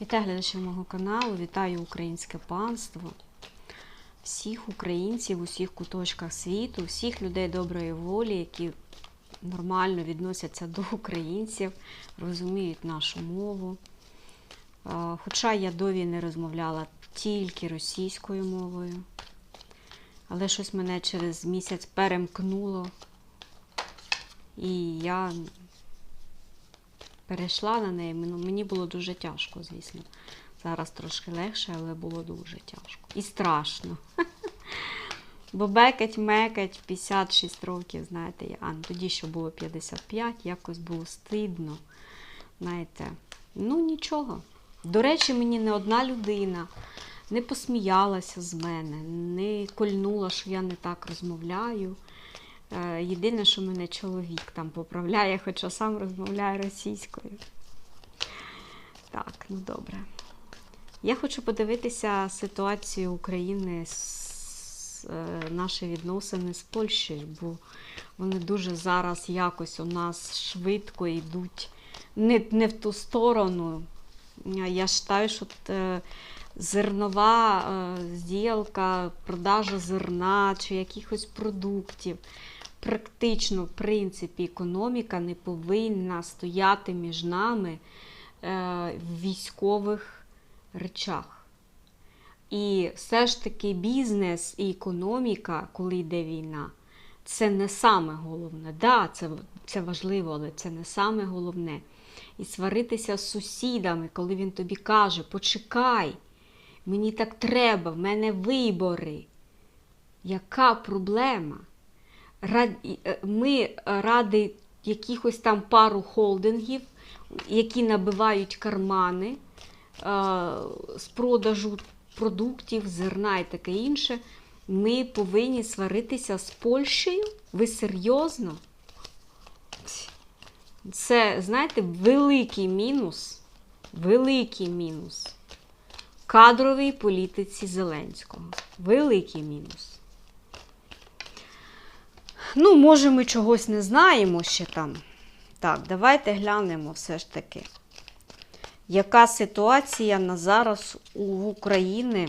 Вітаю глядачів мого каналу, вітаю українське панство, всіх українців у всіх куточках світу, всіх людей доброї волі, які нормально відносяться до українців, розуміють нашу мову. Хоча я до війни розмовляла тільки російською мовою, але щось мене через місяць перемкнуло, і я перейшла на неї. Ну, мені було дуже тяжко, звісно. Зараз трошки легше, але було дуже тяжко. І страшно. Бо бекать, мекать, 56 років, знаєте, а тоді ще було 55, якось було стидно. Знаєте, ну нічого. До речі, мені не одна людина не посміялася з мене, не кольнула, що я не так розмовляю. Е, Єдине, що мене чоловік там поправляє, хоча сам розмовляє російською. Так, ну добре. Я хочу подивитися ситуацію України з е, наші відносини з Польщею, бо вони дуже зараз якось у нас швидко йдуть не, не в ту сторону. Я вважаю, що е, зернова зділка, продажа зерна чи якихось продуктів. Практично, в принципі, економіка не повинна стояти між нами е, в військових речах. І все ж таки бізнес і економіка, коли йде війна, це не саме головне. Да, це, це важливо, але це не саме головне. І сваритися з сусідами, коли він тобі каже: почекай, мені так треба, в мене вибори. Яка проблема? Е, Ми ради якихось там пару холдингів, які набивають кармани е, з продажу продуктів, зерна і таке інше. Ми повинні сваритися з Польщею? Ви серйозно? Це, знаєте, великий мінус, великий мінус кадровій політиці Зеленського. Великий мінус. Ну, може, ми чогось не знаємо ще там. Так, давайте глянемо все ж таки, яка ситуація на зараз у України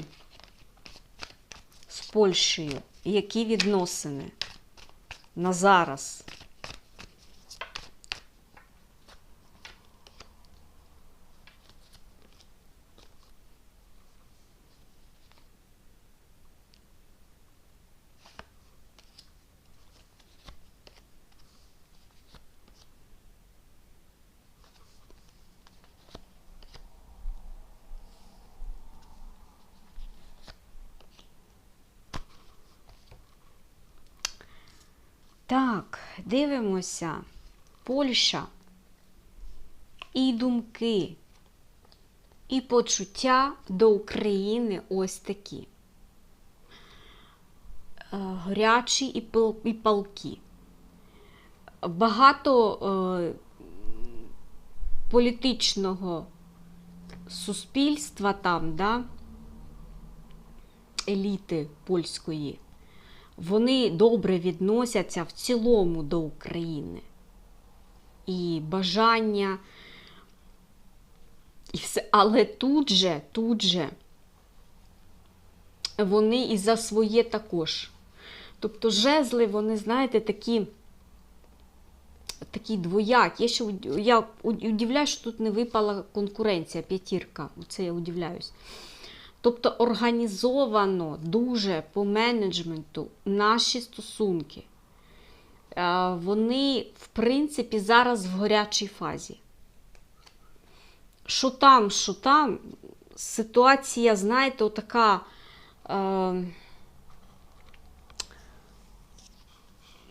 з Польщею? Які відносини на зараз? Так, дивимося. Польща. І думки, і почуття до України ось такі. Е, Горячі і, пал- і палкі. Багато е, політичного суспільства там, да, еліти польської вони добре відносяться в цілому до України. І бажання, і все. Але тут же, тут же вони і за своє також. Тобто жезли, вони, знаєте, такі, такі двоякі. Я ще я удивляюсь, що тут не випала конкуренція, п'ятірка. Це я удивляюсь. Тобто організовано дуже по менеджменту наші стосунки. Е, Вони, в принципі, зараз в горячій фазі. Що там, що там, ситуація, знаєте, отака. Е,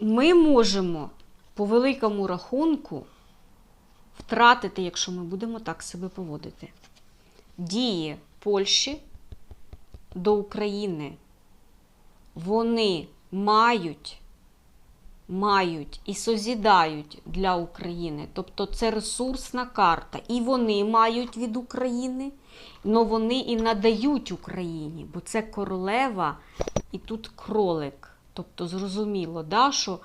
ми можемо по великому рахунку втратити, якщо ми будемо так себе поводити. Дії Польщі до України. Вони мають, мають і созідають для України. Тобто це ресурсна карта. І вони мають від України, але вони і надають Україні, бо це королева і тут кролик. Тобто зрозуміло, да, що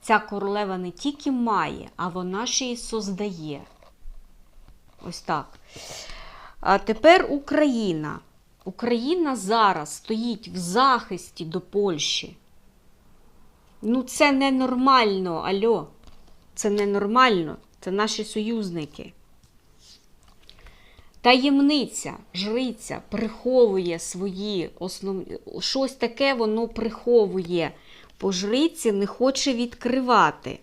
ця королева не тільки має, а вона ще й создає. Ось так. А тепер Україна. Україна зараз стоїть в захисті до Польщі. Ну, це ненормально, альо. Це ненормально. Це наші союзники. Таємниця, жриця приховує свої основні. Щось таке воно приховує. По жриці не хоче відкривати.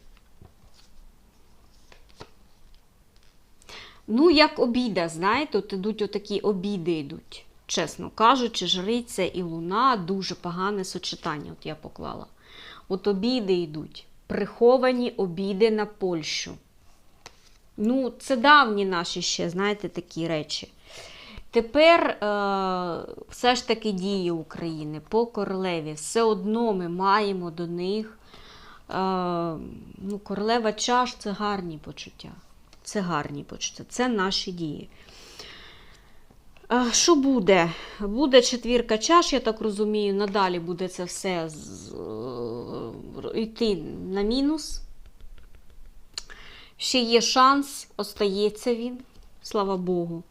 Ну, як обіда, знаєте, от ідуть отакі обіди йдуть. Чесно кажучи, жриця і луна дуже погане сочетання, от я поклала. От обіди йдуть. Приховані обіди на Польщу. Ну, це давні наші ще, знаєте, такі речі. Тепер е, все ж таки дії України по королеві. Все одно ми маємо до них. Е, ну, королева чаш це гарні почуття. Це гарні почуття. Це наші дії. Що буде? Буде четвірка чаш, я так розумію. Надалі буде це все е, йти на мінус. Ще є шанс, остається він, слава Богу.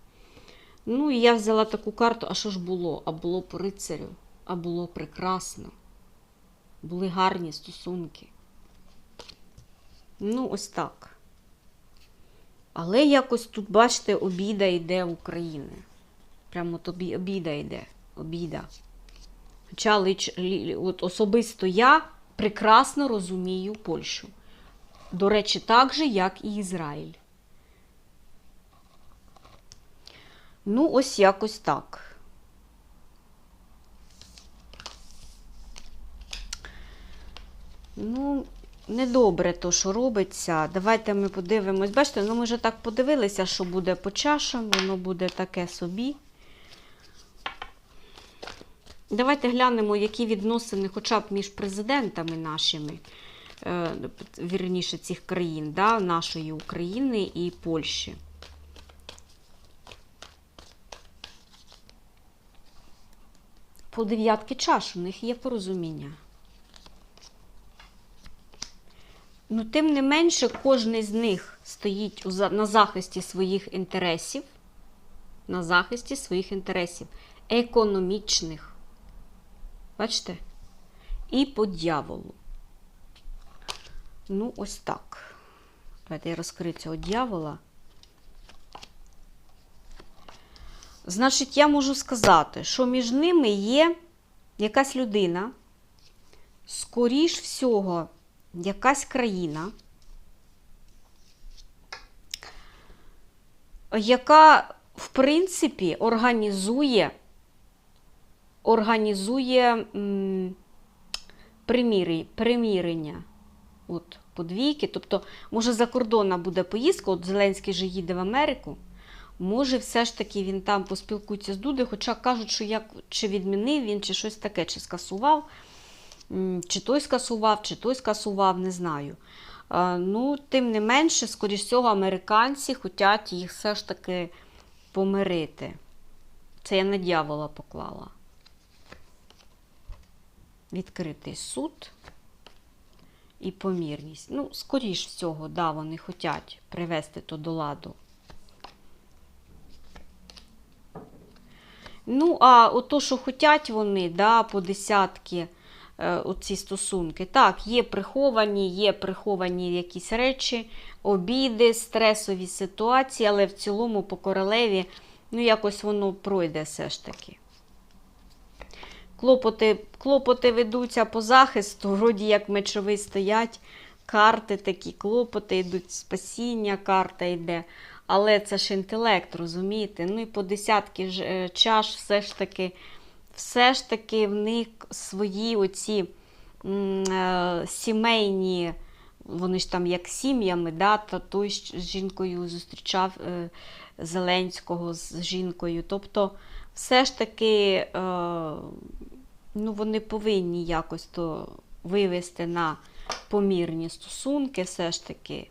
Ну, і я взяла таку карту, а що ж було? А було по рицарю, а було прекрасно. Були гарні стосунки. Ну, ось так. Але якось тут, бачите, обіда йде України. Прямо от обі- обіда йде. Обіда. Хоча лич, от особисто я прекрасно розумію Польщу. До речі, так же, як і Ізраїль. Ну, ось якось так. Ну, недобре то, що робиться. Давайте ми подивимось. Бачите, ну ми вже так подивилися, що буде по чашам, воно буде таке собі. Давайте глянемо, які відносини хоча б між президентами нашими, е, вірніше цих країн, да, нашої України і Польщі. По дев'ятки чаш у них є порозуміння. Ну, тим не менше, кожен з них стоїть на захисті своїх інтересів, на захисті своїх інтересів економічних. Бачите? І по дьяволу. Ну, ось так. Давайте я розкрию цього дьявола. Значить, я можу сказати, що між ними є якась людина, скоріш всього, якась країна, яка, в принципі, організує, організує приміри, примірення. От, подвійки. Тобто, може, за кордоном буде поїздка, от Зеленський же їде в Америку. Може, все ж таки він там поспілкується з Дудою, хоча кажуть, що як чи відмінив він, чи щось таке, чи скасував, чи той скасував, чи той скасував, не знаю. Ну, тим не менше, скоріш всього, американці хочуть їх все ж таки помирити. Це я на дьявола поклала. Відкритий суд і помірність. Ну, скоріш всього, да, вони хочуть привести то до ладу. Ну, а ото, що хотять вони, да, по десятки е, оці стосунки. Так, є приховані, є приховані якісь речі, обіди, стресові ситуації, але в цілому по королеві, ну, якось воно пройде все ж таки. Клопоти, клопоти ведуться по захисту, вроді як мечовий стоять, карти такі, клопоти йдуть, спасіння, карта йде. Але це ж інтелект, розумієте? Ну і по десятки е, чаш все ж таки, все ж таки в них свої оці м, е, сімейні, вони ж там як сім'ями, да, та той з жінкою зустрічав е, Зеленського з жінкою. Тобто, все ж таки, е, ну, вони повинні якось то вивести на помірні стосунки, все ж таки,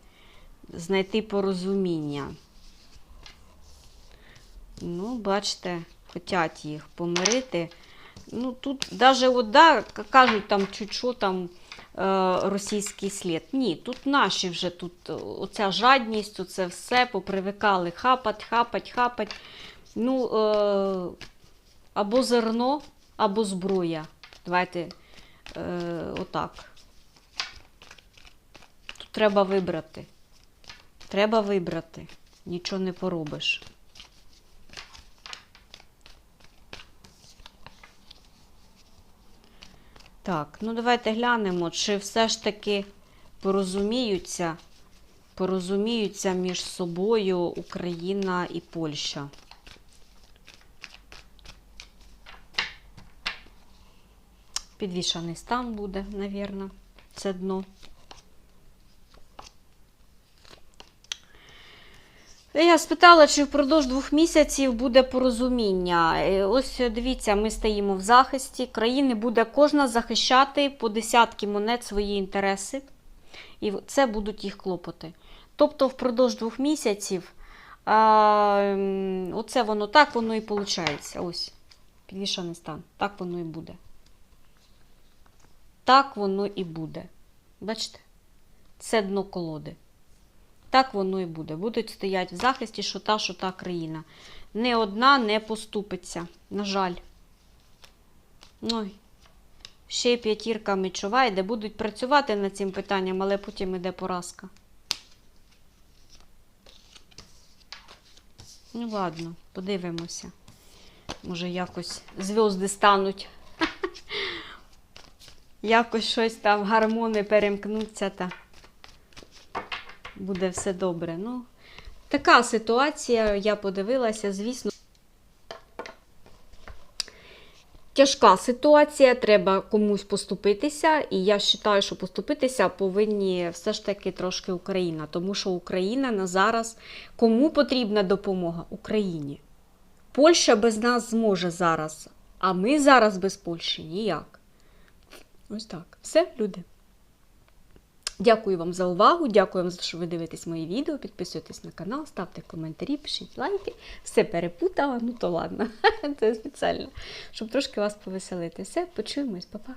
знайти порозуміння. Ну, бачите, хочуть їх помирити. Ну, тут навіть от, да, кажуть там чуть що там е, російський слід. Ні, тут наші вже тут е, оця жадність, оце все попривикали хапать, хапать, хапать. Ну, е, або зерно, або зброя. Давайте е, отак. Тут треба вибрати. Треба вибрати. Нічого не поробиш. Так, ну давайте глянемо, чи все ж таки порозуміються, порозуміються між собою Україна і Польща. Підвішаний стан буде, навірно, це дно. Я спитала, чи впродовж двох місяців буде порозуміння. Е, Ось дивіться, ми стоїмо в захисті. Країни буде кожна захищати по десятки монет свої інтереси. І це будуть їх клопоти. Тобто, впродовж двох місяців, а, оце воно так воно і виходить. Ось, підвішаний стан. Так воно і буде. Так воно і буде. Бачите? Це дно колоди. Так воно і буде. Будуть стояти в захисті, що та, що та країна. Не одна не поступиться. На жаль. Ой. Ще й п'ятірка мечова, де будуть працювати над цим питанням, але потім іде поразка. Ну, ладно, подивимося. Може, якось зв'язки стануть. Якось щось там, гармони перемкнуться та буде все добре. Ну, така ситуація, я подивилася, звісно. Тяжка ситуація, треба комусь поступитися, і я вважаю, що поступитися повинні все ж таки трошки Україна, тому що Україна на зараз кому потрібна допомога? Україні. Польща без нас зможе зараз, а ми зараз без Польщі ніяк. Ось так. Все, люди. Дякую вам за увагу. Дякую вам, що ви дивитесь мої відео. Підписуйтесь на канал, ставте коментарі, пишіть лайки. Все перепутала, ну то ладно. Це спеціально, щоб трошки вас повеселити. Все, почуємось, па-па.